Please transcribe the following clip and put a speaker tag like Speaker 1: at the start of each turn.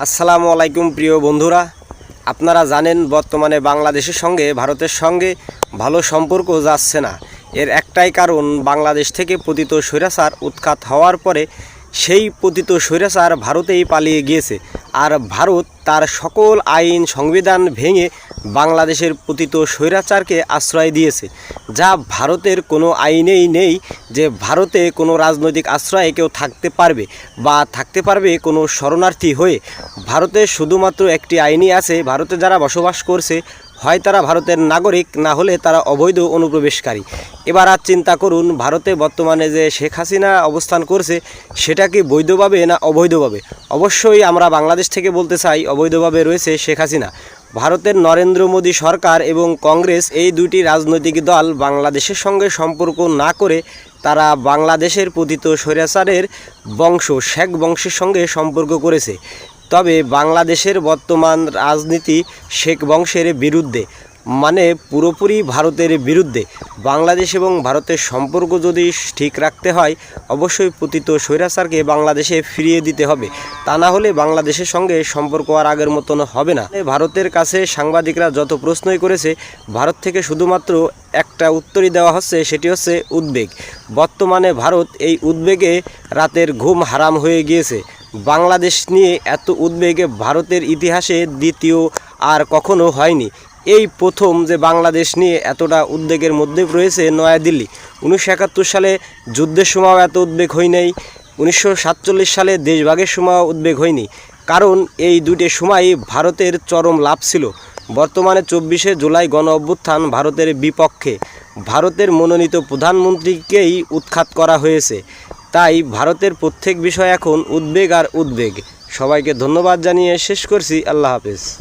Speaker 1: আসসালামু আলাইকুম, প্রিয় বন্ধুরা। আপনারা জানেন, বর্তমানে বাংলাদেশের সঙ্গে, ভারতের সঙ্গে ভালো সম্পর্ক যাচ্ছে না। এর একটাই কারণ, বাংলাদেশ থেকে পতিত স্বৈরাচার উৎখাত হওয়ার পরে সেই পতিত স্বৈরাচার ভারতেই পালিয়ে গিয়েছে। আর ভারত তার সকল আইন, সংবিধান ভেঙে বাংলাদেশের পতিত স্বৈরাচারকে আশ্রয় দিয়েছে, যা ভারতের কোনো আইনেই নেই যে ভারতে কোনো রাজনৈতিক আশ্রয়ে কেউ থাকতে পারবে বা থাকতে পারবে কোনো শরণার্থী হয়ে। ভারতে শুধুমাত্র একটি আইনই আছে, ভারতে যারা বসবাস করছে হয় তারা ভারতের নাগরিক, না হলে তারা অবৈধ অনুপ্রবেশকারী। এবার আর চিন্তা করুন, ভারতে বর্তমানে যে শেখ হাসিনা অবস্থান করছে, সেটা কি বৈধভাবে না অবৈধভাবে? অবশ্যই আমরা বাংলাদেশ থেকে বলতে চাই, অবৈধভাবে রয়েছে শেখ হাসিনা। ভারতের নরেন্দ্র মোদী সরকার এবং কংগ্রেস এই দুইটি রাজনৈতিক দল বাংলাদেশের সঙ্গে সম্পর্ক না করে, তারা বাংলাদেশের পতিত স্বৈরাচারের বংশ, শেখ বংশের সঙ্গে সম্পর্ক করেছে। তবে বাংলাদেশের বর্তমান রাজনীতি শেখ বংশের বিরুদ্ধে মানে পুরোপুরি ভারতের বিরুদ্ধে। বাংলাদেশ এবং ভারতের সম্পর্ক যদি ঠিক রাখতে হয়, অবশ্যই পতিত স্বৈরাচারকে বাংলাদেশে ফিরিয়ে দিতে হবে। তা না হলে বাংলাদেশের সঙ্গে সম্পর্ক আর আগের মতন হবে না। ভারতের কাছে সাংবাদিকরা যত প্রশ্নই করেছে, ভারত থেকে শুধুমাত্র একটা উত্তরই দেওয়া হচ্ছে, সেটি হচ্ছে উদ্বেগ। বর্তমানে ভারত এই উদ্বেগে রাতের ঘুম হারাম হয়ে গিয়েছে। বাংলাদেশ নিয়ে এত উদ্বেগে ভারতের ইতিহাসে দ্বিতীয় আর কখনো হয়নি। এই প্রথম যে বাংলাদেশ নিয়ে এতটা উদ্বেগের মধ্যে রয়েছে নয়াদিল্লি। উনিশশো একাত্তর সালে যুদ্ধের সময়ও এত উদ্বেগ হয় নাই। উনিশশো সাতচল্লিশ সালে দেশভাগের সময়ও উদ্বেগ হয়নি। কারণ এই দুটি সময় ভারতের চরম লাভ ছিল। বর্তমানে চব্বিশে জুলাই গণ অভ্যুত্থান ভারতের বিপক্ষে। ভারতের মনোনীত প্রধানমন্ত্রীকেই উৎখাত করা হয়েছে। তাই ভারতের প্রত্যেক বিষয় এখন উদ্বেগ আর উদ্বেগ। সবাইকে ধন্যবাদ জানিয়ে শেষ করছি। আল্লাহ হাফেজ।